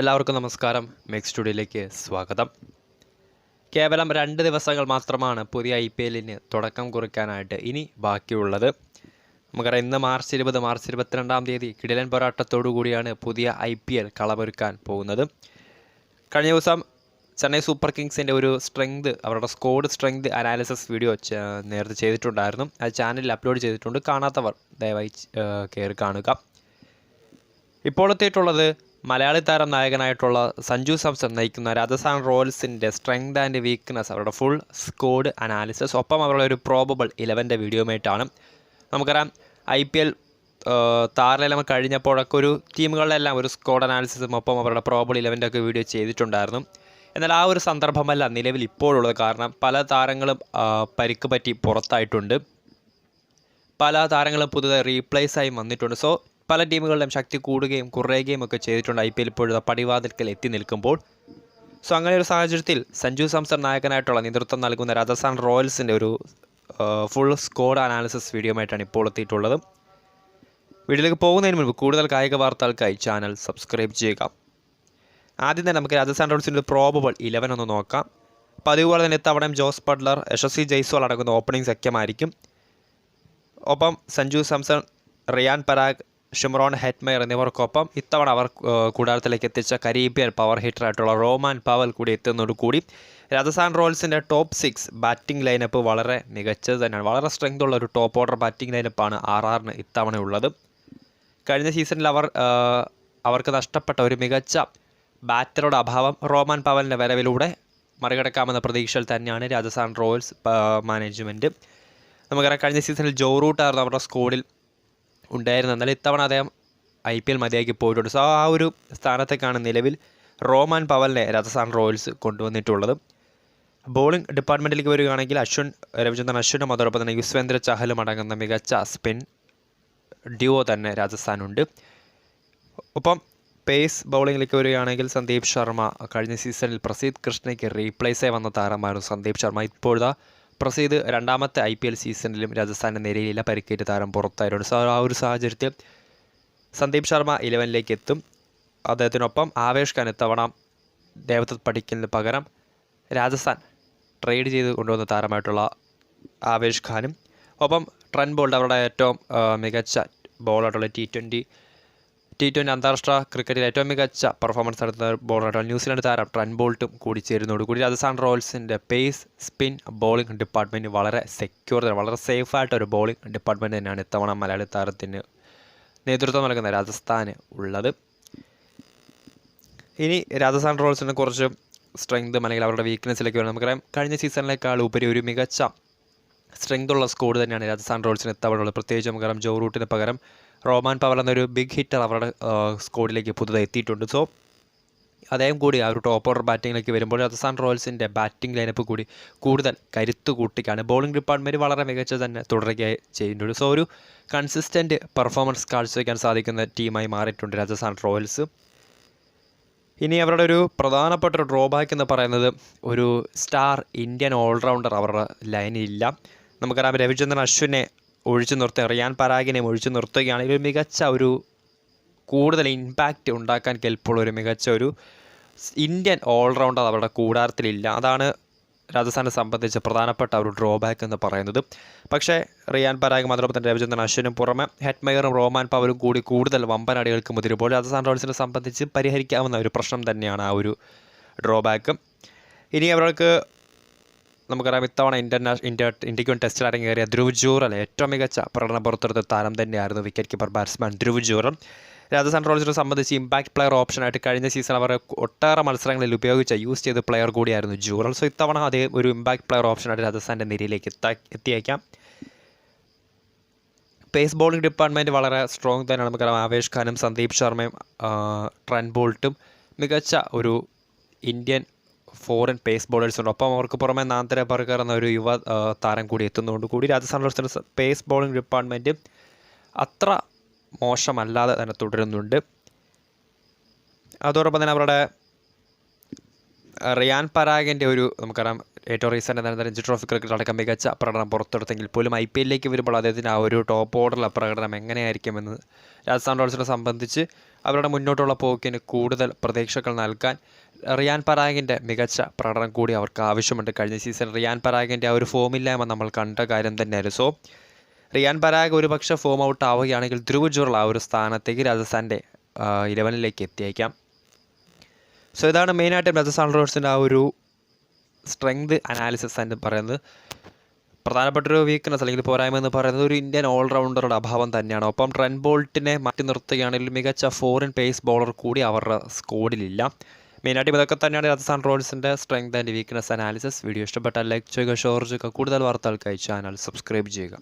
എല്ലാവർക്കും നമസ്കാരം. മെക്സ് സ്റ്റുഡിയോയിലേക്ക് സ്വാഗതം. കേവലം രണ്ട് ദിവസങ്ങൾ മാത്രമാണ് പുതിയ ഐ പി എല്ലിന് തുടക്കം കുറിക്കാനായിട്ട് ഇനി ബാക്കിയുള്ളത്. നമുക്കറിയാം ഇന്ന് മാർച്ച് ഇരുപത് മാർച്ച് ഇരുപത്തിരണ്ടാം തീയതി കിടിലൻ പോരാട്ടത്തോടു കൂടിയാണ് പുതിയ ഐ പി എൽ കളമൊരുക്കാൻ പോകുന്നത്. കഴിഞ്ഞ ദിവസം ചെന്നൈ സൂപ്പർ കിങ്സിന്റെ ഒരു സ്ട്രെങ്ത് അവരുടെ സ്കോഡ് സ്ട്രെങ്ത് അനാലിസിസ് വീഡിയോ നേരത്തെ ചെയ്തിട്ടുണ്ടായിരുന്നു. അത് ചാനലിൽ അപ്ലോഡ് ചെയ്തിട്ടുണ്ട്. കാണാത്തവർ ദയവായി കയറി കാണുക. ഇപ്പോൾ എത്തിയിട്ടുള്ളത് മലയാളി താരം നായകനായിട്ടുള്ള സഞ്ജു സാംസൺ നയിക്കുന്ന രാജസ്ഥാൻ റോയൽസിന്റെ സ്ട്രെങ്ത് ആൻഡ് വീക്ക്നെസ് അവരുടെ ഫുൾ സ്കോഡ് അനാലിസിസ് ഒപ്പം അവരുടെ ഒരു പ്രോബബിൾ ഇലവന്റെ വീഡിയോയുമായിട്ടാണ് നമുക്കറിയാം ഐ പി എൽ താറിലെല്ലാം കഴിഞ്ഞപ്പോഴൊക്കെ ഒരു ടീമുകളിലെല്ലാം ഒരു സ്കോഡ് അനാലിസിസും ഒപ്പം അവരുടെ പ്രോബബിൾ ഇലവന്റെ ഒക്കെ വീഡിയോ ചെയ്തിട്ടുണ്ടായിരുന്നു. എന്നാൽ ആ ഒരു സന്ദർഭമല്ല നിലവിൽ ഇപ്പോഴുള്ളത്. കാരണം പല താരങ്ങളും പരിക്ക് പറ്റി പുറത്തായിട്ടുണ്ട്. പല താരങ്ങളും പുതുതായി റീപ്ലേസ് ആയി വന്നിട്ടുണ്ട്. സോ പല ടീമുകളിലും ശക്തി കൂടുകയും കുറയുകയും ഒക്കെ ചെയ്തിട്ടുണ്ട് ഐ പി എൽ ഇപ്പോഴത്തെ പടിവാതിൽക്കൽ എത്തി നിൽക്കുമ്പോൾ. സോ അങ്ങനെ ഒരു സാഹചര്യത്തിൽ സഞ്ജു സാംസൺ നായകനായിട്ടുള്ള നേതൃത്വം നൽകുന്ന രാജസ്ഥാൻ റോയൽസിന്റെ ഒരു ഫുൾ സ്കോഡ് അനാലിസിസ് വീഡിയോമായിട്ടാണ് ഇപ്പോൾ എത്തിയിട്ടുള്ളത്. വീഡിയോയിലേക്ക് പോകുന്നതിന് മുൻപ് കൂടുതൽ കായിക വാർത്തകൾക്കായി ചാനൽ സബ്സ്ക്രൈബ് ചെയ്യുക. ആദ്യം തന്നെ നമുക്ക് രാജസ്ഥാൻ റോയൽസിന്റെ പ്രോബബിൾ ഇലവൻ ഒന്ന് നോക്കാം. പതിവുപോലെ തന്നെ ഇത്തവണയും ജോസ് ബട്ട്ലർ യശസ്വി ജയ്സ്വാൾ അടങ്ങുന്ന ഓപ്പണിംഗ് സഖ്യമായിരിക്കും. ഒപ്പം സഞ്ജു സാംസൺ റിയാൻ പരാഗ് ഷിമ്രോൺ ഹെറ്റ്മയർ എന്നിവർക്കൊപ്പം ഇത്തവണ അവർ കൂടാരത്തിലേക്ക് എത്തിച്ച കരീബിയൻ പവർ ഹിറ്ററായിട്ടുള്ള റോമാൻ പവൽ കൂടി എത്തുന്നതോടുകൂടി രാജസ്ഥാൻ റോയൽസിന്റെ ടോപ്പ് സിക്സ് ബാറ്റിംഗ് ലൈനപ്പ് വളരെ മികച്ചത് തന്നെയാണ്. വളരെ സ്ട്രെങ്ത് ഉള്ള ഒരു ടോപ്പ് ഓർഡർ ബാറ്റിംഗ് ലൈനപ്പാണ് ആർ ആറിന് ഇത്തവണ ഉള്ളത് കഴിഞ്ഞ സീസണിൽ അവർ അവർക്ക് നഷ്ടപ്പെട്ട ഒരു മികച്ച ബാറ്ററുടെ അഭാവം റോമാൻ പവലിന്റെ വരവിലൂടെ മറികടക്കാമെന്ന പ്രതീക്ഷയിൽ തന്നെയാണ് രാജസ്ഥാൻ റോയൽസ് മാനേജ്മെന്റ് നമുക്കറിയാം കഴിഞ്ഞ സീസണിൽ ജോ റൂട്ടായിരുന്നു അവരുടെ സ്കോഡിൽ ഉണ്ടായിരുന്നത് എന്നാൽ ഇത്തവണ അദ്ദേഹം ഐ പി എൽ മതിയാക്കി പോയിട്ടുണ്ട്. സോ ആ ഒരു സ്ഥാനത്തേക്കാണ് നിലവിൽ റോമാൻ പവലിനെ രാജസ്ഥാൻ റോയൽസ് കൊണ്ടുവന്നിട്ടുള്ളത്. ബോളിംഗ് ഡിപ്പാർട്ട്മെന്റിലേക്ക് വരികയാണെങ്കിൽ അശ്വിൻ രവിചന്ദ്രൻ അശ്വിനും അതോടൊപ്പം തന്നെ യുസ്വേന്ദ്ര ചഹലും അടങ്ങുന്ന മികച്ച സ്പിൻ ഡ്യുവോ തന്നെ രാജസ്ഥാനുണ്ട്. ഒപ്പം പേസ് ബൗളിങ്ങിലേക്ക് വരികയാണെങ്കിൽ സന്ദീപ് ശർമ്മ കഴിഞ്ഞ സീസണിൽ പ്രസീദ് കൃഷ്ണയ്ക്ക് റീപ്ലേസായി വന്ന താരമായിരുന്നു സന്ദീപ് ശർമ്മ. ഇപ്പോഴത്തെ പ്രസീദ് രണ്ടാമത്തെ ഐ പി എൽ സീസണിലും രാജസ്ഥാന്റെ നിരയിലില്ല പരിക്കേറ്റ് താരം പുറത്തായിരുന്നു സോ ആ ഒരു സാഹചര്യത്തിൽ സന്ദീപ് ശർമ്മ ഇലവനിലേക്ക് എത്തും. അദ്ദേഹത്തിനൊപ്പം ആവേഷ് ഖാൻ ഇത്തവണ ദേവദത്ത് പഠിക്കലിന് പകരം രാജസ്ഥാൻ ട്രേഡ് ചെയ്ത് കൊണ്ടുവന്ന താരമായിട്ടുള്ള ആവേഷ് ഖാനും. ഒപ്പം ട്രെൻ ബോൾഡ് അവരുടെ ഏറ്റവും മികച്ച ബോളായിട്ടുള്ള ടി ട്വന്റി ടി ട്വന്റി അന്താരാഷ്ട്ര ക്രിക്കറ്റിൽ ഏറ്റവും മികച്ച പെർഫോമൻസ് നടത്തുന്ന ബോളറായിട്ടുള്ള ന്യൂസിലാൻഡ് താരം ട്രൻ ബോൾട്ടും കൂടി ചേരുന്നതോടുകൂടി രാജസ്ഥാൻ റോയൽസിന്റെ പേസ് സ്പിൻ ബോളിംഗ് ഡിപ്പാർട്ട്മെന്റ് വളരെ സെക്യൂർ തന്നെ വളരെ സേഫായിട്ട് ഒരു ബോളിംഗ് ഡിപ്പാർട്ട്മെന്റ് തന്നെയാണ് ഇത്തവണ മലയാളി താരത്തിന് നേതൃത്വം നൽകുന്ന രാജസ്ഥാന് ഉള്ളത്. ഇനി രാജസ്ഥാൻ റോയൽസിനെ കുറച്ച് സ്ട്രെങ്ത് അല്ലെങ്കിൽ അവരുടെ വീക്ക്നെസ്സിലേക്ക് വരും. നമുക്കറിയാം കഴിഞ്ഞ സീസണിലേക്കാൾ ഉപരി ഒരു മികച്ച സ്ട്രെങ്ത് ഉള്ള സ്കോഡ് തന്നെയാണ് രാജസ്ഥാൻ റോയൽസിന് ഇത്തവണ ഉള്ളത്. പ്രത്യേകിച്ച് നമുക്കറിയാം ജോ റൂട്ടിന് പകരം റോമാൻ പവർ എന്നൊരു ബിഗ് ഹിറ്റർ അവരുടെ സ്കോഡിലേക്ക് പുതുതായി എത്തിയിട്ടുണ്ട്. സോ അദ്ദേഹം കൂടി ആ ഒരു ടോപ്പ് ഓർഡർ ബാറ്റിങ്ങിലേക്ക് വരുമ്പോൾ രാജസ്ഥാൻ റോയൽസിന്റെ ബാറ്റിംഗ് ലൈനപ്പ് കൂടി കൂടുതൽ കരുത്ത് കൂട്ടിക്കാണ്. ബോളിംഗ് ഡിപ്പാർട്ട്മെന്റ് വളരെ മികച്ച തന്നെ തുടരുകയായി ചെയ്യുന്നുണ്ട്. സോ ഒരു കൺസിസ്റ്റന്റ് പെർഫോമൻസ് കാഴ്ചവെക്കാൻ സാധിക്കുന്ന ടീമായി മാറിയിട്ടുണ്ട് രാജസ്ഥാൻ റോയൽസ്. ഇനി അവരുടെ ഒരു പ്രധാനപ്പെട്ട ഒരു ഡ്രോബാക്ക് എന്ന് പറയുന്നത് ഒരു സ്റ്റാർ ഇന്ത്യൻ ഓൾറൗണ്ടർ അവരുടെ ലൈനിലില്ല നമുക്കറിയാം രവിചന്ദ്രൻ അശ്വിനെ ഒഴിച്ചു നിർത്തുക റിയാൻ പരാഗിനെ ഒഴിച്ചു നിർത്തുകയാണെങ്കിൽ ഒരു മികച്ച ഒരു കൂടുതൽ ഇമ്പാക്റ്റ് ഉണ്ടാക്കാൻ കെൽപ്പുള്ള ഒരു മികച്ച ഒരു ഇന്ത്യൻ ഓൾറൗണ്ടർ അവരുടെ കൂടാരത്തിലില്ല. അതാണ് രാജസ്ഥാനെ സംബന്ധിച്ച് പ്രധാനപ്പെട്ട ഒരു ഡ്രോബാക്ക് എന്ന് പറയുന്നത്. പക്ഷേ റിയാൻ പരാഗ് മാത്രമൊപ്പം തന്നെ രവിചന്ദ്രൻ അശ്വിനും പുറമെ ഹെറ്റ്മയറും റോമാൻ പവലും കൂടി കൂടുതൽ വമ്പനടികൾക്ക് മുതിരുമ്പോൾ രാജസ്ഥാൻ റോയൽസിനെ സംബന്ധിച്ച് പരിഹരിക്കാവുന്ന ഒരു പ്രശ്നം തന്നെയാണ് ആ ഒരു ഡ്രോബാക്ക് ഇനി അവർക്ക് നമുക്കറിയാം ഇത്തവണ ഇന്റർനാഷണൽ ഇന്ത്യ ഇന്ത്യയ്ക്ക് ടെസ്റ്റിൽ അരങ്ങേറിയ ധ്രുവ് ജൂറൽ ഏറ്റവും മികച്ച പ്രകടനം പുറത്തെടുത്ത താരം തന്നെയായിരുന്നു wicket keeper batsman Dhruv Jurel. Rajasthan റോയൽസിനെ സംബന്ധിച്ച് ഇമ്പാക്ട് പ്ലെയർ ഓപ്ഷനായിട്ട് കഴിഞ്ഞ സീസൺ അവർ ഒട്ടേറെ മത്സരങ്ങളിൽ ഉപയോഗിച്ച യൂസ് ചെയ്ത പ്ലെയർ കൂടിയായിരുന്നു ജൂറൽ. സോ ഇത്തവണ അതേ ഒരു ഇമ്പാക്ട് പ്ലെയർ ഓപ്ഷനായിട്ട് രാജസ്ഥാന്റെ നിരയിലേക്ക് എത്താ എത്തിയേക്കാം. പേസ് ബോളിംഗ് ഡിപ്പാർട്ട്മെന്റ് വളരെ സ്ട്രോങ് തന്നെയാണ്. നമുക്കറിയാം ആവേഷ് ഖാനും സന്ദീപ് ശർമ്മയും ട്രെൻ ബോൾട്ടും മികച്ച ഒരു ഇന്ത്യൻ ഫോറിൻ പേസ് ബോളേഴ്സ് ഉണ്ട്. ഒപ്പം അവർക്ക് പുറമെ നാന്തര ബർഗർ എന്ന ഒരു യുവ താരം കൂടി എത്തുന്നതുകൊണ്ട് കൂടി രാജസ്ഥാൻ റോയൽസിന്റെ പേസ് ബോളിംഗ് ഡിപ്പാർട്ട്മെന്റ് അത്ര മോശമല്ലാതെ തന്നെ തുടരുന്നുണ്ട്. അതോടൊപ്പം തന്നെ അവരുടെ റിയാൻ പരാഗിന്റെ ഒരു നമുക്കറിയാം ഏറ്റവും റീസെന്റ് എന്താണ് രഞ്ജി ട്രോഫി ക്രിക്കറ്റ് അടക്കം മികച്ച പ്രകടനം പുറത്തെടുത്തെങ്കിൽ പോലും ഐ പി എല്ലിലേക്ക് വരുമ്പോൾ അദ്ദേഹത്തിന് ആ ഒരു ടോപ്പ് ഓർഡറിലെ പ്രകടനം എങ്ങനെയായിരിക്കുമെന്ന് രാജസ്ഥാൻ റോയൽസിനെ സംബന്ധിച്ച് അവരുടെ മുന്നോട്ടുള്ള പോക്കിന് കൂടുതൽ പ്രതീക്ഷകൾ നൽകാൻ റിയാൻ പരാഗിന്റെ മികച്ച പ്രകടനം കൂടി അവർക്ക് ആവശ്യമുണ്ട്. കഴിഞ്ഞ സീസൺ റിയാൻ പരാഗിന്റെ ആ ഒരു ഫോമില്ലായ്മ നമ്മൾ കണ്ട കാര്യം തന്നെയായിരുന്നു സോ റിയാൻ പരാഗ് ഒരുപക്ഷെ ഫോം ഔട്ട് ആവുകയാണെങ്കിൽ ധ്രുവ് ജുറൽ ആ ഒരു സ്ഥാനത്തേക്ക് രാജസ്ഥാന്റെ ഇലവനിലേക്ക് എത്തിയേക്കാം. സോ ഇതാണ് മെയിനായിട്ട് രാജസ്ഥാൻ റോയൽസിന്റെ ആ ഒരു സ്ട്രെങ്ത് അനാലിസിസ് എന്ന് പറയുന്നത്. പ്രധാനപ്പെട്ട ഒരു വീക്ക്നെസ് അല്ലെങ്കിൽ പോരായ്മ എന്ന് പറയുന്നത് ഒരു ഇന്ത്യൻ ഓൾറൗണ്ടറുടെ അഭാവം തന്നെയാണ്. ഒപ്പം ട്രെൻ ബോൾട്ടിനെ മാറ്റി നിർത്തുകയാണെങ്കിൽ മികച്ച ഫോറിൻ പേസ് ബോളർ കൂടി അവരുടെ സ്കോഡിലില്ല മെയിനായിട്ട് ഇതൊക്കെ തന്നെയാണ് Rajasthan റോയൽസിന്റെ strength and weakness analysis video ഇഷ്ടപ്പെട്ടാൽ ലൈക്ക് ചെയ്യുക ഷെയർ ചെയ്യുക. കൂടുതൽ വാർത്തകൾക്കായി ചാനൽ സബ്സ്ക്രൈബ് ചെയ്യുക.